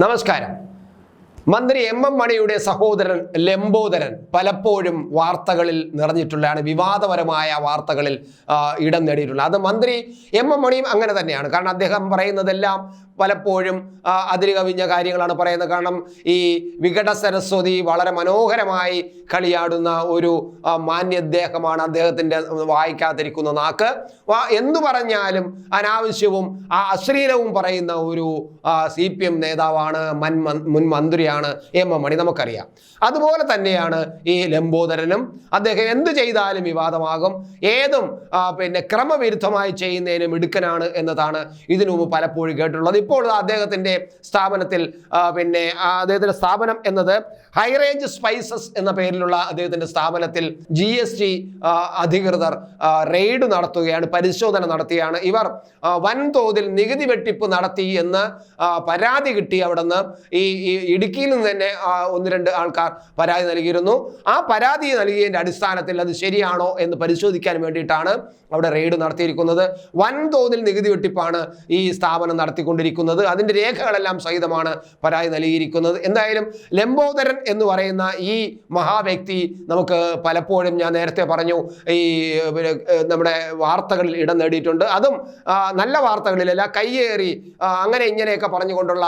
നമസ്കാരം. മന്ത്രി M M മണിയുടെ സഹോദരൻ ലംബോദരൻ പലപ്പോഴും വാർത്തകളിൽ നിറഞ്ഞിട്ടുള്ളതാണ് വിവാദപരമായ വാർത്തകളിൽ ഇടം നേടിയിട്ടുള്ളത്. അത് മന്ത്രി എം എം മണിയും അങ്ങനെ തന്നെയാണ്. കാരണം അദ്ദേഹം പറയുന്നതെല്ലാം പലപ്പോഴും അതിര് കവിഞ്ഞ കാര്യങ്ങളാണ് പറയുന്നത്. കാരണം ഈ വികട സരസ്വതി വളരെ മനോഹരമായി കളിയാടുന്ന ഒരു മാന്യദ്ദേഹമാണ് അദ്ദേഹത്തിന്റെ വായിക്കാതിരിക്കുന്ന നാക്ക്. എന്ന് പറഞ്ഞാലും അനാവശ്യവും ആ അശ്ലീലവും പറയുന്ന ഒരു സി പി എം നേതാവാണ് മൻ- മുൻ മന്ത്രിയാണ് എം എം മണി നമുക്കറിയാം. അതുപോലെ തന്നെയാണ് ഈ ലംബോദരനും. അദ്ദേഹം എന്ത് ചെയ്താലും വിവാദമാകും. ഏതും പിന്നെ ക്രമവിരുദ്ധമായി ചെയ്യുന്നതിനും മിടുക്കനാണ് എന്നതാണ് ഇതിനു മുമ്പ് പലപ്പോഴും കേട്ടിട്ടുള്ളത്. ഇപ്പോൾ അദ്ദേഹത്തിന്റെ സ്ഥാപനത്തിൽ പിന്നെ അദ്ദേഹത്തിന്റെ സ്ഥാപനം എന്നത് ഹൈറേഞ്ച് സ്പൈസസ് എന്ന പേരിലുള്ള അദ്ദേഹത്തിന്റെ സ്ഥാപനത്തിൽ ജി എസ് ടി അധികൃതർ റെയ്ഡ് നടത്തുകയാണ് പരിശോധന നടത്തുകയാണ് ഇവർ വൻതോതിൽ നികുതി വെട്ടിപ്പ് നടത്തി എന്ന് പരാതി കിട്ടി അവിടെ നിന്ന് ഈ ഈ ഇടുക്കിയിൽ നിന്ന് തന്നെ ഒന്ന് രണ്ട് ആൾക്കാർ പരാതി നൽകിയിരുന്നു. ആ പരാതി നൽകിയതിന്റെ അടിസ്ഥാനത്തിൽ അത് ശരിയാണോ എന്ന് പരിശോധിക്കാൻ വേണ്ടിയിട്ടാണ് അവിടെ റെയ്ഡ് നടത്തിയിരിക്കുന്നത്. വൻതോതിൽ നികുതി വെട്ടിപ്പാണ് ഈ സ്ഥാപനം നടത്തിക്കൊണ്ടിരിക്കുന്നത്. അതിന്റെ രേഖകളെല്ലാം സഹിതമാണ് പരാതി നൽകിയിരിക്കുന്നത്. എന്തായാലും ലംബോദരൻ എന്ന് പറയുന്ന ഈ മഹാവ്യക്തി നമുക്ക് പലപ്പോഴും ഞാൻ നേരത്തെ പറഞ്ഞു ഈ നമ്മുടെ വാർത്തകളിൽ ഇടം നേടിയിട്ടുണ്ട്. അതും നല്ല വാർത്തകളിലല്ല കയ്യേറി അങ്ങനെ ഇങ്ങനെയൊക്കെ പറഞ്ഞുകൊണ്ടുള്ള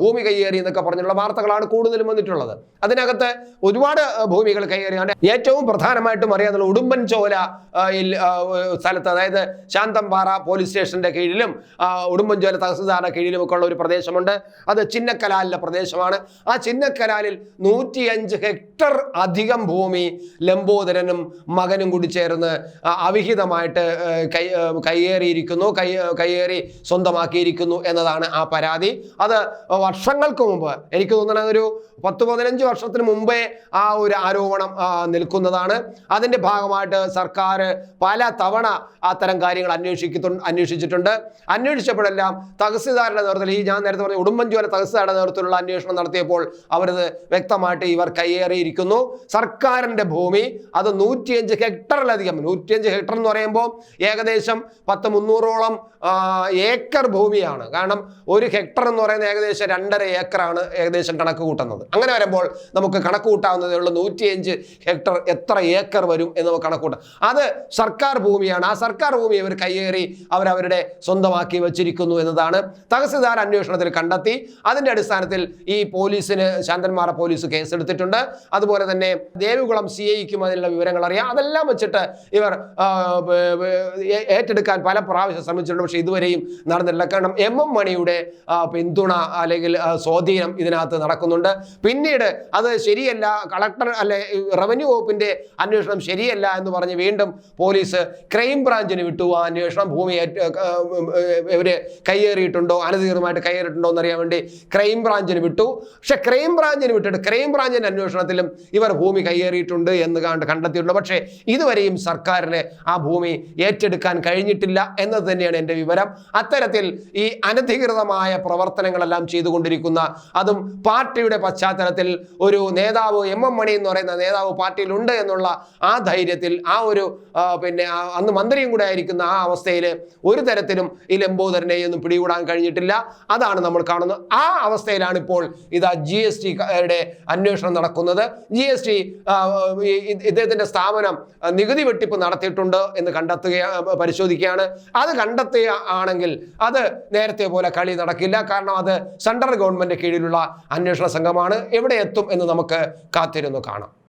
ഭൂമി കയ്യേറി എന്നൊക്കെ പറഞ്ഞുള്ള വാർത്തകളാണ് കൂടുതലും വന്നിട്ടുള്ളത്. അതിനകത്ത് ഒരുപാട് ഭൂമികൾ കയ്യേറിയാണ് ഏറ്റവും പ്രധാനമായിട്ടും അറിയാവുന്ന ഉടുമ്പൻചോല ചോല സ്ഥലത്ത് അതായത് ശാന്തംപാറ പോലീസ് സ്റ്റേഷന്റെ കീഴിലും ഉടുമ്പൻചോല തഹസിൽദാറിന്റെ ഒക്കെ ഉള്ള ഒരു പ്രദേശമുണ്ട്. അത് ചിന്നക്കലാലിലെ പ്രദേശമാണ്. ആ ചിന്നക്കലാലിൽ നൂറ്റിയഞ്ച് ഹെക്ടർ അധികം ഭൂമി ലംബോദരനും മകനും കൂടി ചേർന്ന് അവിഹിതമായിട്ട് കൈ കയ്യേറിയിരിക്കുന്നു കൈ കയ്യേറി സ്വന്തമാക്കിയിരിക്കുന്നു എന്നതാണ് ആ പരാതി. അത് വർഷങ്ങൾക്ക് മുമ്പ് എനിക്ക് തോന്നുന്നത് ഒരു പത്ത് പതിനഞ്ച് വർഷത്തിന് മുമ്പേ ആ ഒരു ആരോപണം നിൽക്കുന്നതാണ്. അതിന്റെ ഭാഗമായിട്ട് സർക്കാർ പല തവണ അത്തരം കാര്യങ്ങൾ അന്വേഷിക്കുന്നു അന്വേഷിച്ചിട്ടുണ്ട്. അന്വേഷിച്ചപ്പോഴെല്ലാം തഹസിൽദാരുടെ നേതൃത്വത്തിൽ? ഈ ഞാൻ നേരത്തെ പറഞ്ഞ ഉടുമ്പൻചോല തഹസിൽദാരുടെ നേതൃത്വത്തിലുള്ള അന്വേഷണം നടത്തിയപ്പോൾ അവരത് വ്യക്തമായിട്ട് ഇവർ കയ്യേറിയിരിക്കുന്നു. സർക്കാരിന്റെ ഭൂമി അത് നൂറ്റിയഞ്ച് ഹെക്ടറിലധികം നൂറ്റിയഞ്ച് ഹെക്ടർ എന്ന് പറയുമ്പോൾ ഏകദേശം പത്ത് മുന്നൂറോളം ഏക്കർ ഭൂമിയാണ്. കാരണം ഒരു ഹെക്ടർ എന്ന് പറയുന്നത് ഏകദേശം രണ്ടര ഏക്കറാണ് ഏകദേശം കണക്ക് കൂട്ടുന്നത്. അങ്ങനെ വരുമ്പോൾ നമുക്ക് കണക്ക് കൂട്ടാവുന്നതേ നൂറ്റിയഞ്ച് ഹെക്ടർ എത്ര ഏക്കർ വരും എന്ന് നമുക്ക് കണക്ക് കൂട്ടാം. അത് സർക്കാർ ഭൂമിയാണ്. ആ സർക്കാർ ഭൂമി അവർ കയ്യേറി അവരവരുടെ സ്വന്തമാക്കി വച്ചിരിക്കുന്നു എന്നതാണ് തഹസിൽദാർ അന്വേഷണത്തിൽ കണ്ടെത്തി. അതിന്റെ അടിസ്ഥാനത്തിൽ ഈ പോലീസിന് ശാന്തന്മാറ പോലീസ് കേസെടുത്തിട്ടുണ്ട്. അതുപോലെ തന്നെ ദേവികുളം സി ഐക്കും അതിനുള്ള വിവരങ്ങൾ അറിയാം. അതെല്ലാം വെച്ചിട്ട് ഇവർ ഏറ്റെടുക്കാൻ പല പ്രാവശ്യം ശ്രമിച്ചിട്ടുണ്ട്. പക്ഷേ ഇതുവരെയും നടന്നില്ല കാരണം എം എം മണിയുടെ പിന്തുണ അല്ലെങ്കിൽ സ്വാധീനം ഇതിനകത്ത് നടക്കുന്നുണ്ട്. പിന്നീട് അത് ശരിയല്ല കളക്ടർ അല്ലെ റവന്യൂ വകുപ്പിന്റെ അന്വേഷണം ശരിയല്ല എന്ന് പറഞ്ഞ് വീണ്ടും പോലീസ് ക്രൈം ബ്രാഞ്ചിന് വിട്ടു. ആ അന്വേഷണം ഭൂമി ഇവർ കയ്യേറിയിട്ടുണ്ടോ അനധികൃതമായിട്ട് കൈയേറിട്ടുണ്ടോ എന്നറിയാൻ വേണ്ടി ക്രൈം ബ്രാഞ്ചിന് വിട്ടു. പക്ഷെ ക്രൈം ബ്രാഞ്ചിന് വിട്ടിട്ട് ക്രൈം ബ്രാഞ്ചിന്റെ അന്വേഷണത്തിലും ഇവർ ഭൂമി കയ്യേറിയിട്ടുണ്ട് എന്ന് കണ്ട് കണ്ടെത്തിയിട്ടുണ്ട്. പക്ഷേ ഇതുവരെയും സർക്കാരിന് ആ ഭൂമി ഏറ്റെടുക്കാൻ കഴിഞ്ഞിട്ടില്ല എന്നത് തന്നെയാണ് എന്റെ വിവരം. അത്തരത്തിൽ ഈ അനധികൃതമായ പ്രവർത്തനങ്ങളെല്ലാം ചെയ്തുകൊണ്ടിരിക്കുന്ന അതും പാർട്ടിയുടെ പശ്ചാത്തലത്തിൽ ഒരു നേതാവ് എം എം മണി എന്ന് പറയുന്ന നേതാവ് പാർട്ടിയിലുണ്ട് എന്നുള്ള ആ ധൈര്യത്തിൽ ആ ഒരു പിന്നെ അന്ന് മന്ത്രിയും കൂടെ ആയിരിക്കുന്ന ആ അവസ്ഥയിൽ ഒരു തരത്തിലും ഈ ലംബോദരനെ ഒന്നും പിടികൂടാൻ കഴിഞ്ഞിട്ടില്ല. അതാണ് നമ്മൾ കാണുന്നത്. ആ അവസ്ഥയിലാണ് ഇപ്പോൾ ഇതാ ജി എസ് ടിയുടെ അന്വേഷണം നടക്കുന്നത്. ജി എസ് ടി ഇദ്ദേഹത്തിന്റെ സ്ഥാപനം നികുതി വെട്ടിപ്പ് നടത്തിയിട്ടുണ്ട് എന്ന് കണ്ടെത്തുക പരിശോധിക്കുകയാണ്. അത് കണ്ടെത്തുക ആണെങ്കിൽ അത് നേരത്തെ പോലെ കളി നടക്കില്ല. കാരണം അത് സെൻട്രൽ ഗവൺമെന്റ് കീഴിലുള്ള അന്വേഷണ സംഘമാണ്. എവിടെ എത്തും എന്ന് നമുക്ക് കാത്തിരുന്നു കാണാം.